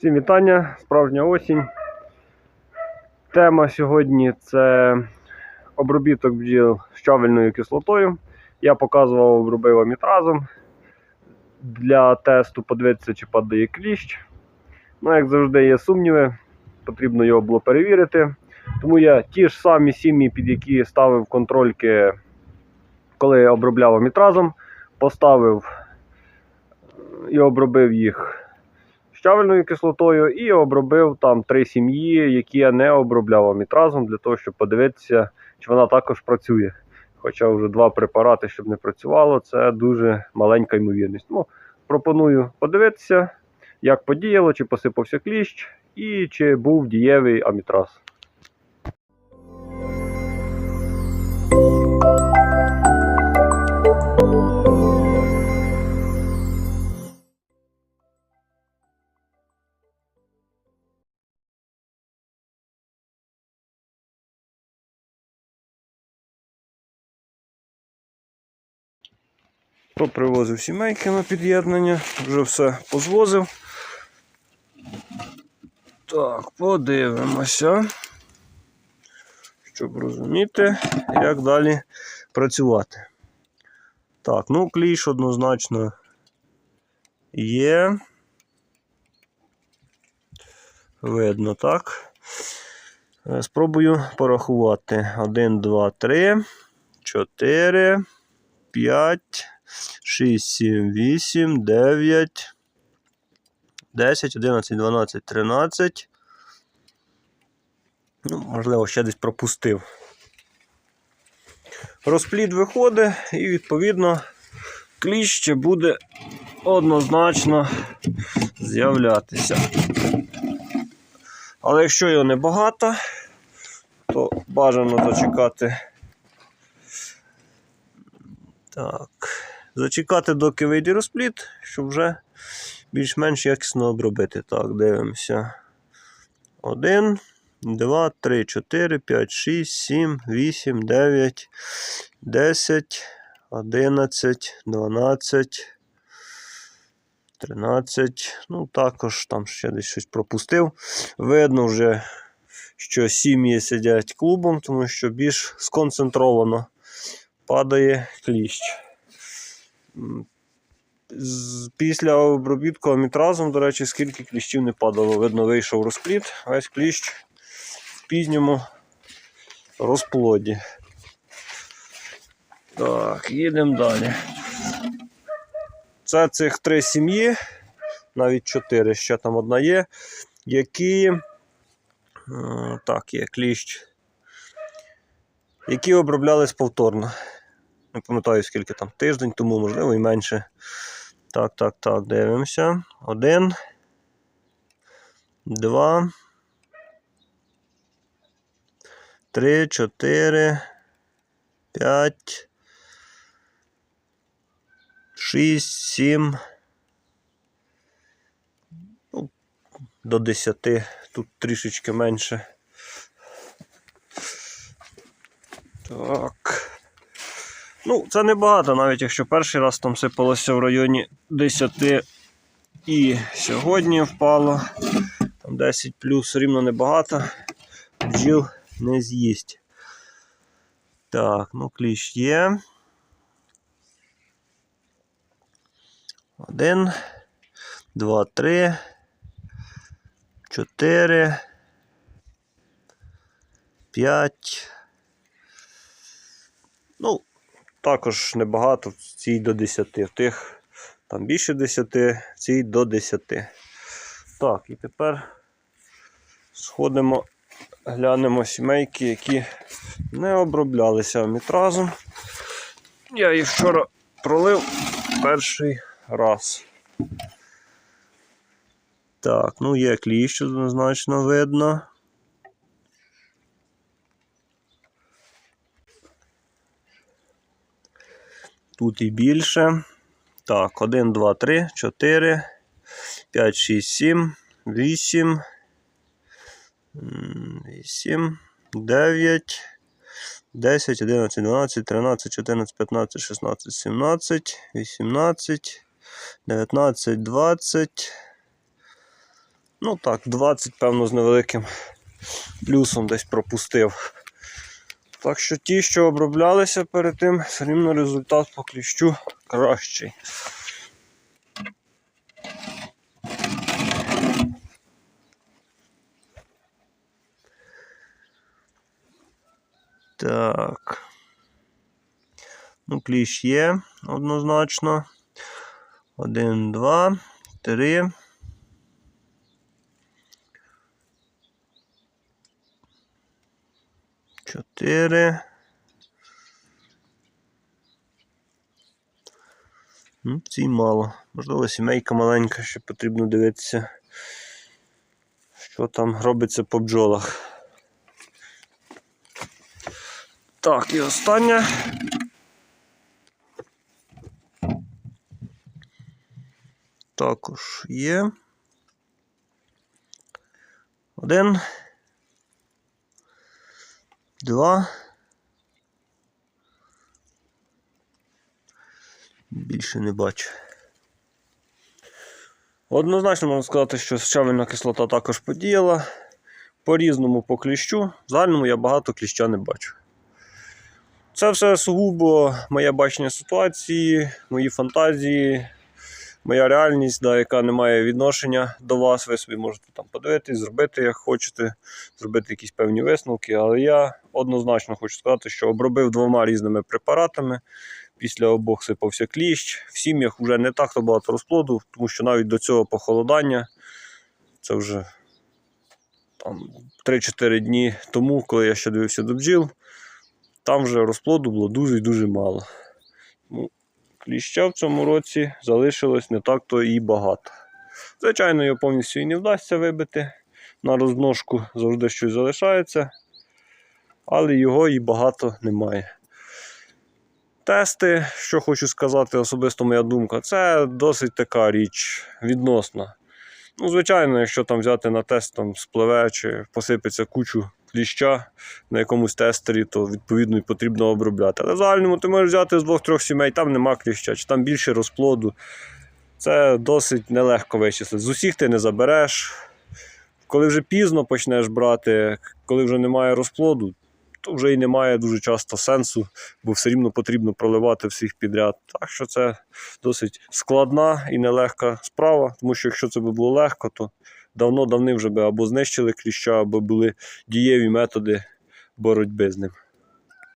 Всім вітання, справжня осінь. Тема сьогодні це обробіток бджіл щавельною кислотою. Я показував, обробив амітразом для тесту, подивитися, чи падає кліщ. Ну, як завжди, є сумніви, потрібно його було перевірити. Тому я ті ж самі сім'ї, під які ставив контрольки, коли я обробляв амітразом, поставив і обробив їх щавельною кислотою і обробив там три сім'ї, які я не обробляв амітразом, для того, щоб подивитися, чи вона також працює. Хоча вже два препарати, щоб не працювало, це дуже маленька ймовірність. Ну, пропоную подивитися, як подіяло, чи посипався кліщ і чи був дієвий амітраз. Попривозив сімейки на під'єднання, вже все позвозив. Так, подивимося, щоб розуміти, як далі працювати. Так, ну кліш однозначно є. Видно, так. Е, Спробую порахувати. 1, 2, 3, 4, 5, 6, 7, 8, 9, 10, 11, 12, 13. Ну, можливо, ще десь пропустив. Розплід виходить, і, відповідно, кліщ ще буде однозначно з'являтися. Але якщо його небагато, то бажано зачекати. Так. Зачекати, доки вийде розплід, щоб вже більш-менш якісно обробити. Так, дивимося. 1, 2, 3, 4, 5, 6, 7, 8, 9, 10, 11, 12, 13. Ну, також там ще десь щось пропустив. Видно вже, що сім'ї сидять клубом, тому що більш сконцентровано падає кліщ. Після обробітку амітразом, до речі, скільки кліщів не падало. Видно, вийшов розплід, весь кліщ в пізньому розплоді. Так, їдемо далі. Це цих три сім'ї, навіть чотири, ще там одна є, які. е, Так, є кліщ. Які оброблялись повторно. Не пам'ятаю, скільки там тиждень тому, можливо, і менше. Так, так, так, дивимося. Один. Два. Три, чотири. П'ять. Шість, сім. Ну, до десяти. Тут трішечки менше. Так. Ну, це небагато, навіть якщо перший раз там сипалося в районі 10 і сьогодні впало. Там 10 плюс рівно небагато. Бджіл не з'їсть. Так, ну кліщ є. Один, два, три, чотири, п'ять. Ну, також небагато, в цій до 10. В тих там більше 10, в цій до 10. Так, і тепер сходимо, глянемо сімейки, які не оброблялися амітразом. Я їх вчора пролив перший раз. Так, ну є кліщ, однозначно видно. Тут і більше. Так, 1, 2, 3, 4, 5, 6, 7, 8, 8, 9, 10, 11, 12, 13, 14, 15, 16, 17, 18, 19, 20, Ну так, 20, певно, з невеликим плюсом десь пропустив. Так що ті, що оброблялися перед тим, все рівно результат по кліщу кращий. Так. Ну, кліщ є однозначно. Один, два, три. Чотири. Ну, цій мало. Можливо, сімейка маленька, ще потрібно дивитися, що там робиться по бджолах. Так, і останнє. Також є. Один. Два. Більше не бачу. Однозначно можна сказати, що щавельна кислота також подіяла. По-різному по кліщу. В загальному я багато кліща не бачу. Це все сугубо моє бачення ситуації, мої фантазії, моя реальність, да, яка не має відношення до вас. Ви собі можете там подивитись, зробити як хочете, зробити якісь певні висновки. Але я однозначно хочу сказати, що обробив двома різними препаратами. Після обох сипався кліщ. В сім'ях вже не так то багато розплоду, тому що навіть до цього похолодання це вже там 3-4 дні тому, коли я ще дивився до бджіл, там вже розплоду було дуже і дуже мало. Ну, кліща в цьому році залишилось не так то і багато. Звичайно, його повністю і не вдасться вибити. На розмножку завжди щось залишається, але його і багато немає. Тести, що хочу сказати, особисто моя думка, це досить така річ відносна. Ну, звичайно, якщо там взяти на тест, там спливе чи посипеться кучу кліща на якомусь тестері, то відповідно потрібно обробляти. Але в загальному ти можеш взяти з двох-трьох сімей, там нема кліща, чи там більше розплоду. Це досить нелегко вичислити. З усіх ти не забереш. Коли вже пізно почнеш брати, коли вже немає розплоду, то вже і немає дуже часто сенсу, бо все рівно потрібно проливати всіх підряд. Так що це досить складна і нелегка справа, тому що якщо це би було легко, то давно давни вже би або знищили кліща, або були дієві методи боротьби з ним.